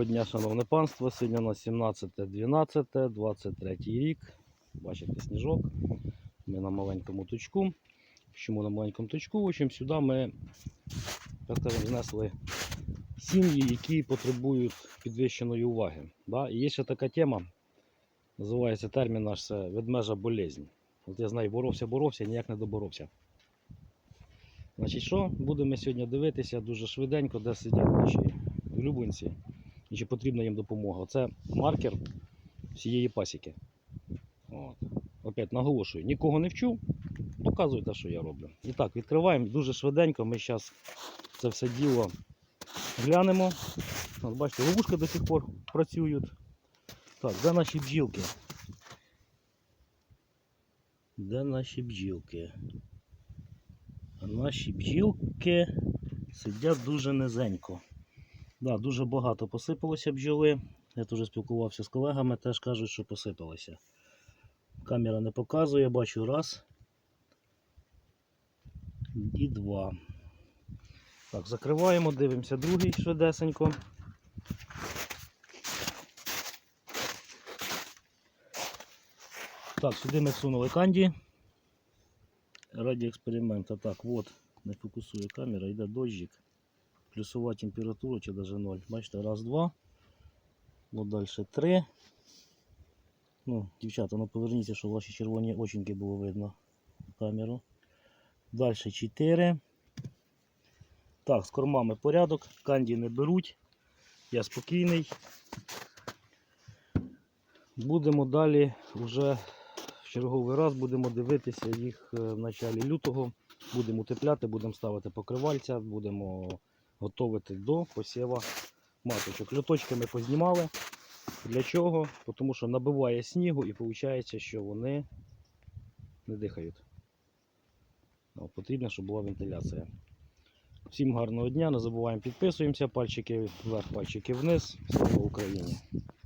Доброго дня, шановне панство. Сьогодні у нас 17.12, 23 рік. Бачите сніжок. Ми на маленькому точку. Чому на маленькому точку? В общем, сюди ми так скажемо, сім'ї, які потребують підвищеної уваги. Да? І є ще така тема, називається термін наш це ведмежа болезнь. От я з нею боровся, боровся, ніяк не доборовся. Значить, що будемо сьогодні дивитися дуже швиденько, де сидять наші улюбленці і чи потрібна їм допомога. Це маркер всієї пасіки. От. Опять наголошую, нікого не вчу, показую те, що я роблю. І так, відкриваємо дуже швиденько. Ми зараз це все діло глянемо. От, бачите, ловушки до сих пор працюють. Так, де наші бджілки? Де наші бджілки? А наші бджілки сидять дуже низенько. Да, дуже багато посипалося бджоли. Я теж спілкувався з колегами, теж кажуть, що посипалося. Камера не показує, бачу раз. І два. Так, закриваємо, дивимося другий швидесенько. Так, сюди ми всунули канді. Раді експерименту. Так, от, не фокусує камера, йде дощик плюсова температура чи даже 0. Бачите, раз, два. От далі три. Ну, дівчата, ну поверніться, щоб ваші червоні оченьки було видно в камеру. Далі 4. Так, з кормами порядок. Канді не беруть. Я спокійний. Будемо далі вже в черговий раз будемо дивитися їх е, в началі лютого. Будемо утепляти, будемо ставити покривальця, будемо готувати до посіва маточок. Люточки ми познімали. Для чого? Тому що набиває снігу і виходить, що вони не дихають. О, Потрібно, щоб була вентиляція. Всім гарного дня, не забуваємо підписуємося, пальчики вверх, пальчики вниз. Слава Україні!